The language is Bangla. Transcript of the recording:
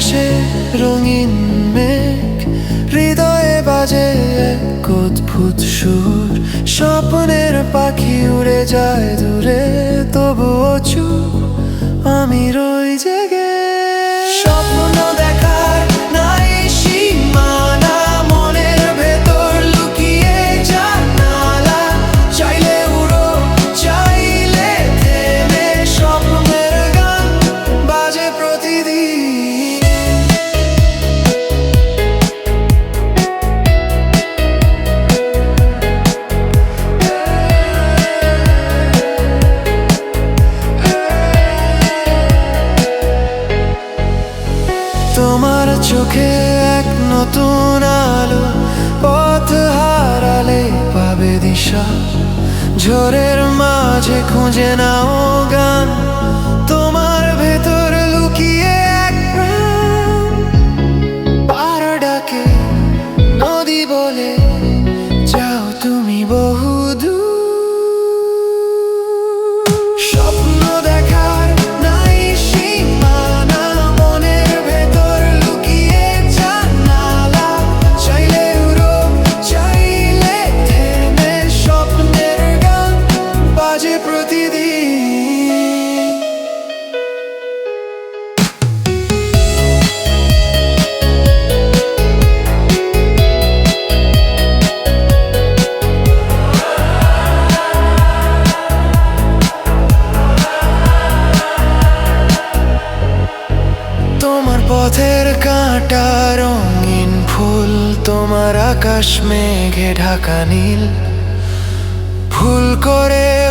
আকাশে রঙিন মেঘ, হৃদয়ে বাজে এক অদ্ভুত সুর। স্বপ্নের পাখি উড়ে যায় দূরে, তবুও চুপ আমি তোমার চোখে এক নতুন আলো পথ হারালে পাবে দিশা। ঝোরের মাঝে খুঁজে নাও গান। তোমার পথের কাঁটা রঙিন ফুল তোমার আকাশ মেঘে ঢাকা নীল। ভুল করে